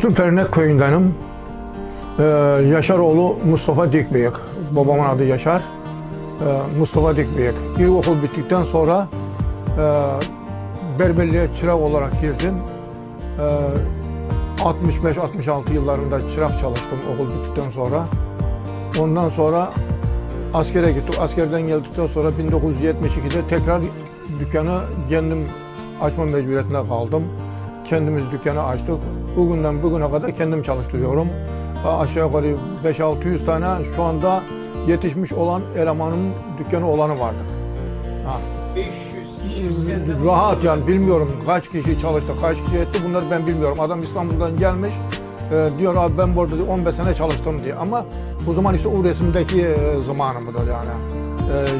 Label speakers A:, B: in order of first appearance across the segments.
A: Fernek köyündenim. Ee, Yaşaroğlu Mustafa Dikbıyık. Babamın adı Yaşar. Ee, Mustafa Dikbıyık. İlkokul bittikten sonra e, berberliğe çırak olarak girdim. Ee, 65-66 yıllarında çırak çalıştım okul bittikten sonra. Ondan sonra askere gittim. Askerden geldikten sonra 1972'de tekrar dükkanı kendim açma mecburiyetinde kaldım. Kendimiz dükkanı açtık. Bugünden bugüne kadar kendim çalıştırıyorum. Aşağı yukarı 5-600 tane şu anda yetişmiş olan elemanın dükkanı olanı vardır. Ha.
B: 500 kişi
A: Rahat yani bilmiyorum kaç kişi çalıştı, kaç kişi etti bunları ben bilmiyorum. Adam İstanbul'dan gelmiş e, diyor abi ben burada diyor, 15 sene çalıştım diye ama bu zaman işte o resimdeki e, zamanımdır yani.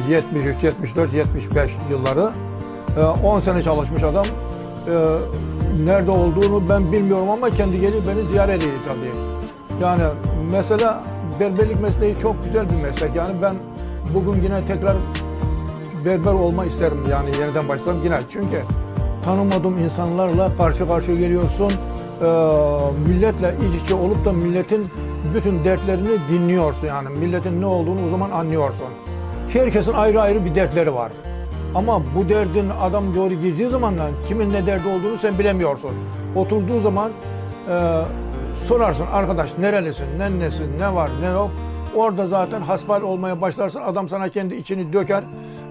A: E, 73, 74, 75 yılları. E, 10 sene çalışmış adam. E, nerede olduğunu ben bilmiyorum ama kendi gelip beni ziyaret ediyor tabii. Yani mesela berberlik mesleği çok güzel bir meslek. Yani ben bugün yine tekrar berber olma isterim yani yeniden başlasam yine. Çünkü tanımadığım insanlarla karşı karşıya geliyorsun. Ee, milletle iç içe olup da milletin bütün dertlerini dinliyorsun yani. Milletin ne olduğunu o zaman anlıyorsun. Herkesin ayrı ayrı bir dertleri var. Ama bu derdin adam doğru girdiği zaman kimin ne derdi olduğunu sen bilemiyorsun. Oturduğu zaman e, sorarsın arkadaş nerelisin, ne nesin, ne var, ne yok. Orada zaten hasbal olmaya başlarsın. Adam sana kendi içini döker,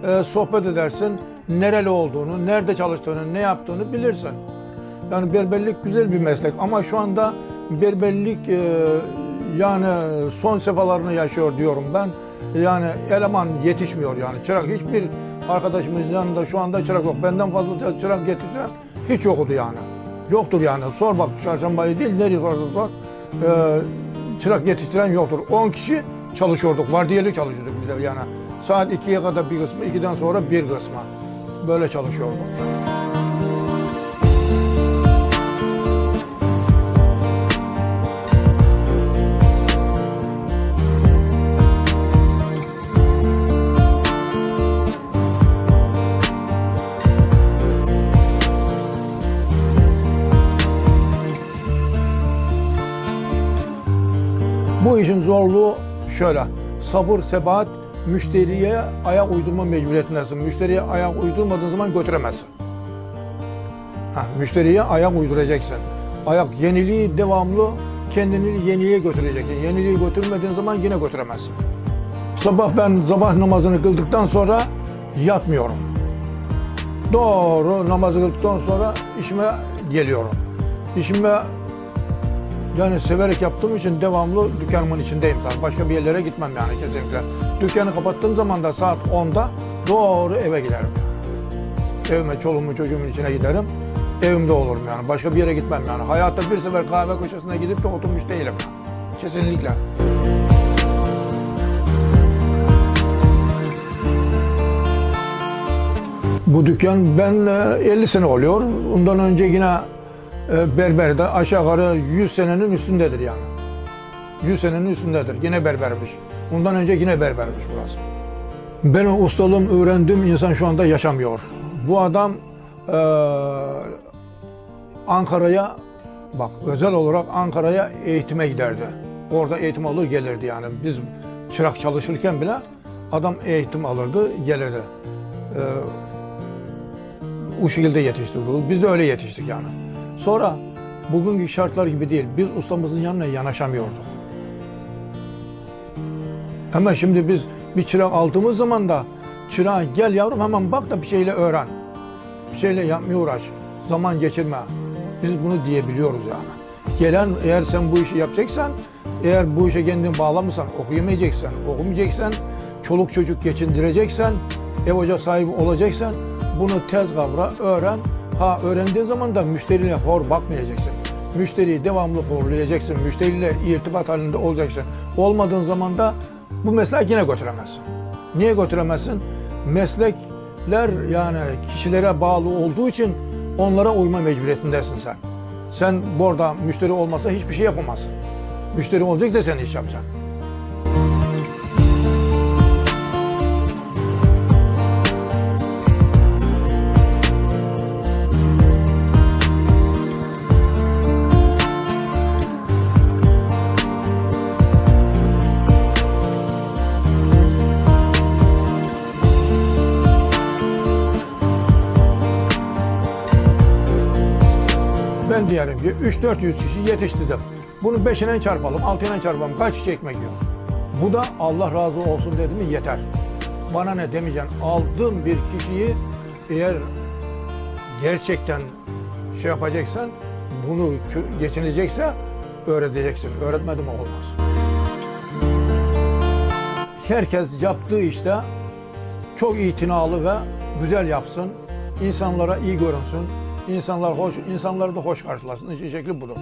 A: e, sohbet edersin. Nereli olduğunu, nerede çalıştığını, ne yaptığını bilirsin. Yani berberlik güzel bir meslek ama şu anda berberlik e, yani son sefalarını yaşıyor diyorum ben. Yani eleman yetişmiyor yani çırak hiçbir arkadaşımız yanında şu anda çırak yok. Benden fazla çırak yetişen hiç yoktu yani. Yoktur yani. Sor bak çarşambayı değil nereye sorarsan sor. Ee, çırak yetiştiren yoktur. 10 kişi çalışıyorduk. Vardiyalı çalışıyorduk bir de yani. Saat 2'ye kadar bir kısmı, 2'den sonra bir kısmı. Böyle çalışıyorduk. Bu işin zorluğu şöyle. Sabır, sebat, müşteriye ayak uydurma mecburiyetindesin. Müşteriye ayak uydurmadığın zaman götüremezsin. Ha, müşteriye ayak uyduracaksın. Ayak yeniliği devamlı kendini yeniliğe götüreceksin. Yeniliği götürmediğin zaman yine götüremezsin. Sabah ben sabah namazını kıldıktan sonra yatmıyorum. Doğru namazı kıldıktan sonra işime geliyorum. İşime yani severek yaptığım için devamlı dükkanımın içindeyim zaten. Başka bir yerlere gitmem yani kesinlikle. Dükkanı kapattığım zaman da saat 10'da doğru eve giderim. Evime, çoluğumun, çocuğumun içine giderim. Evimde olurum yani. Başka bir yere gitmem yani. Hayatta bir sefer kahve köşesine gidip de oturmuş değilim. Kesinlikle. Bu dükkan ben e, 50 sene oluyor. Ondan önce yine e, berberde aşağı yukarı 100 senenin üstündedir yani. 100 senenin üstündedir. Yine berbermiş. Ondan önce yine berbermiş burası. Benim ustalığım öğrendiğim insan şu anda yaşamıyor. Bu adam e, Ankara'ya bak özel olarak Ankara'ya eğitime giderdi. Orada eğitim alır gelirdi yani. Biz çırak çalışırken bile adam eğitim alırdı gelirdi. E, o şekilde yetiştirdik. Biz de öyle yetiştik yani. Sonra bugünkü şartlar gibi değil. Biz ustamızın yanına yanaşamıyorduk. Ama şimdi biz bir çırak aldığımız zaman da çırağa gel yavrum hemen bak da bir şeyle öğren. Bir şeyle yapmaya uğraş. Zaman geçirme. Biz bunu diyebiliyoruz yani. Gelen eğer sen bu işi yapacaksan, eğer bu işe kendini bağlamışsan, okuyamayacaksan, okumayacaksan, çoluk çocuk geçindireceksen, ev ocak sahibi olacaksan bunu tez kavra, öğren. Ha öğrendiğin zaman da müşteriyle hor bakmayacaksın. Müşteriyi devamlı horlayacaksın. Müşteriyle irtibat halinde olacaksın. Olmadığın zaman da bu mesleği yine götüremezsin. Niye götüremezsin? Meslekler yani kişilere bağlı olduğu için onlara uyma mecburiyetindesin sen. Sen burada müşteri olmasa hiçbir şey yapamazsın. Müşteri olacak da sen iş yapacaksın. Diyelim ki 3-400 kişi yetiştirdim. Bunu 5'ine çarpalım, 6'ına çarpalım. Kaç kişi ekmek yiyor? Bu da Allah razı olsun dedi mi yeter. Bana ne demeyeceksin. Aldığım bir kişiyi eğer gerçekten şey yapacaksan, bunu geçinecekse öğreteceksin. Öğretmedim olmaz. Herkes yaptığı işte çok itinalı ve güzel yapsın. İnsanlara iyi görünsün. İnsanlar hoş, insanları da hoş karşılasın. İşin şekli budur.